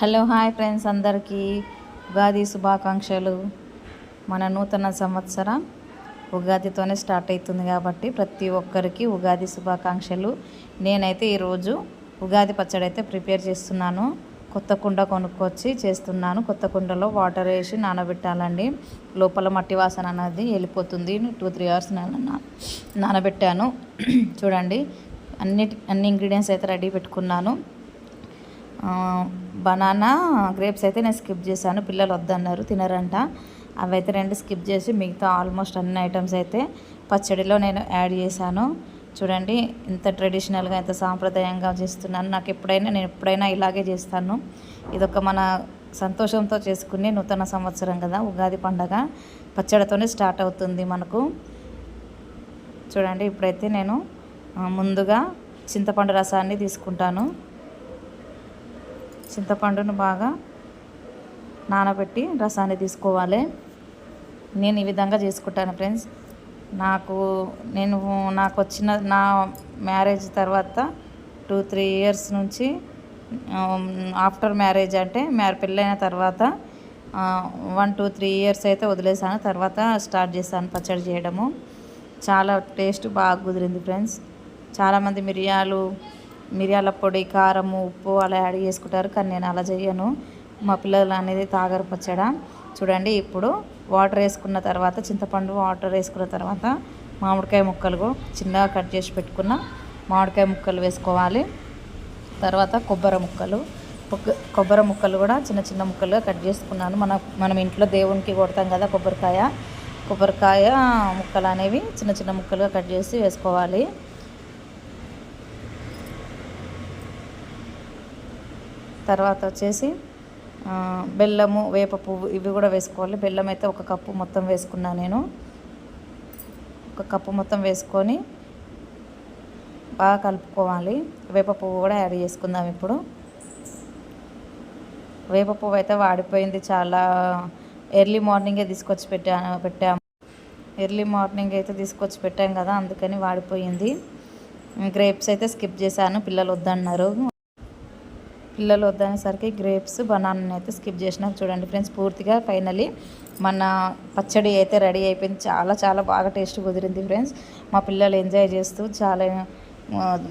Hello hi friends అందరికీ. ఉగాది శుభాకాంక్షలు. మన నూతన సంవత్సరం ఉగాదితోనే స్టార్ట్ అవుతుంది కాబట్టి ప్రతి ఒక్కరికి ఉగాది శుభాకాంక్షలు. నేనైతే ఈరోజు ఉగాది పచ్చడి అయితే ప్రిపేర్ చేస్తున్నాను. కొత్త కుండ కొనుక్కొచ్చి చేస్తున్నాను. కొత్త కుండలో వాటర్ వేసి నానబెట్టాలండి. లోపల మట్టి వాసన అనేది వెళ్ళిపోతుంది. టూ త్రీ అవర్స్ నానబెట్టాను. చూడండి. అన్నిటి అన్ని ఇంగ్రీడియంట్స్ అయితే రెడీ పెట్టుకున్నాను. బనానా గ్రేప్స్ అయితే నేను స్కిప్ చేశాను. పిల్లలు వద్దన్నారు తినరంట. అవి అయితే రెండు స్కిప్ చేసి మిగతా ఆల్మోస్ట్ అన్ని ఐటమ్స్ అయితే పచ్చడిలో నేను యాడ్ చేశాను. చూడండి ఇంత ట్రెడిషనల్గా ఇంత సాంప్రదాయంగా చేస్తున్నాను. నాకు ఎప్పుడైనా నేను ఎప్పుడైనా ఇలాగే చేస్తాను. ఇదొక మన సంతోషంతో చేసుకునే నూతన సంవత్సరం కదా ఉగాది పండగ. పచ్చడితోనే స్టార్ట్ అవుతుంది మనకు. చూడండి ఇప్పుడైతే నేను ముందుగా చింతపండు రసాన్ని తీసుకుంటాను. చింతపండును బాగా నానబెట్టి రసాన్ని తీసుకోవాలి. నేను ఈ విధంగా చేసుకుంటాను ఫ్రెండ్స్. నాకు నేను నాకు వచ్చిన నా మ్యారేజ్ తర్వాత టూ త్రీ ఇయర్స్ నుంచి ఆఫ్టర్ మ్యారేజ్ అంటే మ్యారే పెళ్ళైన తర్వాత వన్ టూ త్రీ ఇయర్స్ అయితే వదిలేసాను. తర్వాత స్టార్ట్ చేశాను పచ్చడి చేయడము. చాలా టేస్ట్ బాగా కుదిరింది ఫ్రెండ్స్. చాలామంది మిరియాలు మిరియాల పొడి కారము ఉప్పు అలా యాడ్ చేసుకుంటారు. కానీ నేను అలా చేయను. మా పిల్లలు అనేది తాగరు పచ్చడ. చూడండి ఇప్పుడు వాటర్ వేసుకున్న తర్వాత చింతపండు వాటర్ వేసుకున్న తర్వాత మామిడికాయ ముక్కలు చిన్నగా కట్ చేసి పెట్టుకున్న మామిడికాయ ముక్కలు వేసుకోవాలి. తర్వాత కొబ్బరి ముక్కలు. కొబ్బరి ముక్కలు కూడా చిన్న చిన్న ముక్కలుగా కట్ చేసుకున్నాను. మన మనం ఇంట్లో దేవునికి కొడతాం కదా కొబ్బరికాయ. కొబ్బరికాయ ముక్కలు అనేవి చిన్న చిన్న ముక్కలుగా కట్ చేసి వేసుకోవాలి. తర్వాత వచ్చేసి బెల్లము వేప పువ్వు ఇవి కూడా వేసుకోవాలి. బెల్లం అయితే ఒక కప్పు మొత్తం వేసుకున్నాను నేను. ఒక కప్పు మొత్తం వేసుకొని బాగా కలుపుకోవాలి. వేప పువ్వు కూడా యాడ్ చేసుకుందాం ఇప్పుడు. వేప పువ్వు అయితే వాడిపోయింది చాలా. ఎర్లీ మార్నింగే తీసుకొచ్చి పెట్టా పెట్టాము. ఎర్లీ మార్నింగ్ అయితే తీసుకొచ్చి పెట్టాం కదా అందుకని వాడిపోయింది. గ్రేప్స్ అయితే స్కిప్ చేశాను పిల్లలు వద్దన్నారు. పిల్లలు వద్దనేసరికి గ్రేప్స్ బనానాని అయితే స్కిప్ చేసిన చూడండి ఫ్రెండ్స్. పూర్తిగా ఫైనలీ మన పచ్చడి అయితే రెడీ అయిపోయింది. చాలా చాలా బాగా టేస్ట్ కుదిరింది ఫ్రెండ్స్. మా పిల్లలు ఎంజాయ్ చేస్తూ చాలా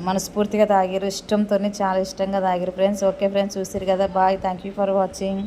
మనస్ఫూర్తిగా తాగారు ఇష్టంతో చాలా ఇష్టంగా తాగారు ఫ్రెండ్స్. ఓకే ఫ్రెండ్స్ చూసారు కదా. Bye. Thank you for watching.